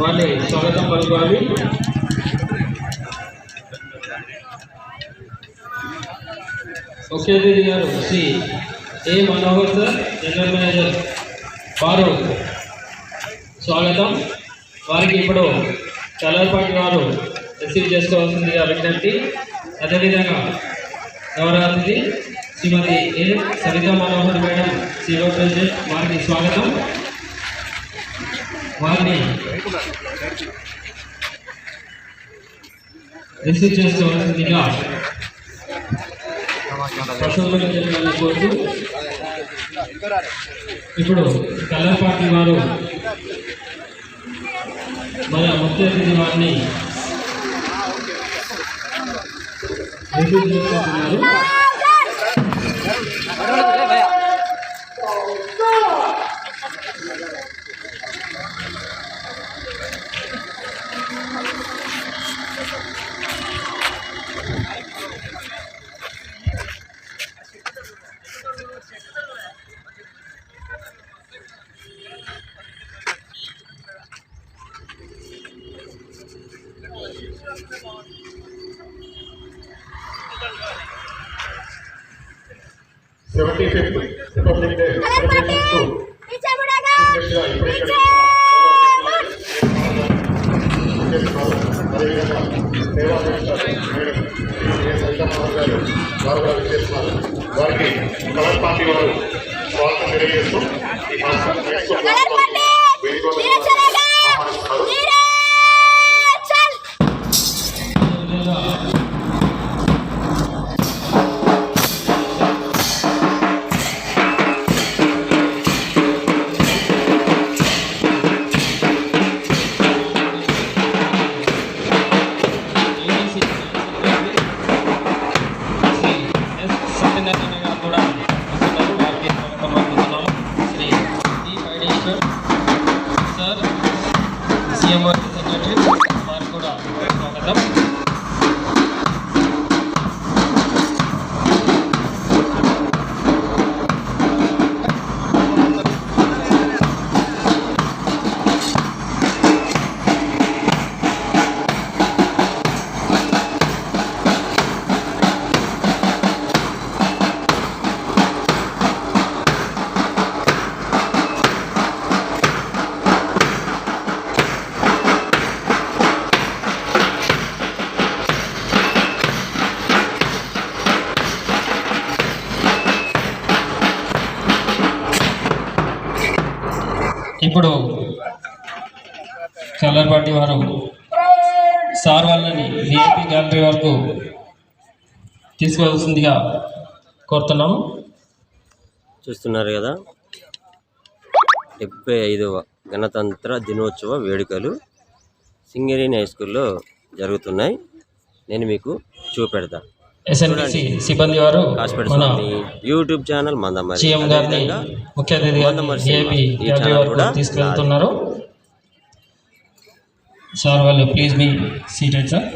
వాళ్ళని స్వాగతం పలుకోవాలి ఓకే గారు Shri A Manohar sir general manager వారు స్వాగతం. వారికి ఇప్పుడు చల్లపాటి వారు రిసీవ్ చేసుకోవాల్సిందిగా విజ్ఞప్తి. అదేవిధంగా గౌరవాతిథి Shrimati A Saritha Manohar madam CO president వారికి స్వాగతం. వారిని రిసీవ్ చేసుకోవాల్సిందిగా ప్రసంగం చెప్పాలని కోరుతూ ఇప్పుడు కలర్ పార్టీ వారు మన ముఖ్య అతిథి వారిని రిసీవ్ చేసుకుంటున్నారు. सेवेंटी फिफ्थ रिपब्लिक डे पीछे मुड़ेगा पीछे వారుగా విచ్చేస్తున్నారు వారికి కలర్ పార్టీ వారు స్వాగతం తెలియజేస్తూ ఈ మాసం పైడేశ్వర్ సార్ సీఎంఓ సెక్రటరీ వారు కూడా స్వాగతం ఇప్పుడు కలర్ వారు సార్ వాళ్ళని విఐపి గ్యాలరీ వరకు తీసుకోవాల్సిందిగా కోరుతున్నాము. చూస్తున్నారు కదా డెబ్బై ఐదవ గణతంత్ర దినోత్సవ వేడుకలు సింగరేణి హై స్కూల్లో జరుగుతున్నాయి. నేను మీకు చూపెడతా. ఎస్ఎన్బిసి సిబ్బంది వారు మన యూట్యూబ్ ఛానల్ సీఎం గారిని ముఖ్య అతిథి గారిని మందమరి విఐపి సినిమా. ఈ గ్యాలరీ ఛానల్ వరకు కూడా తీసుకెళ్తున్నారు. సార్ వాళ్ళు ప్లీజ్ మీ సీటెడ్ సార్?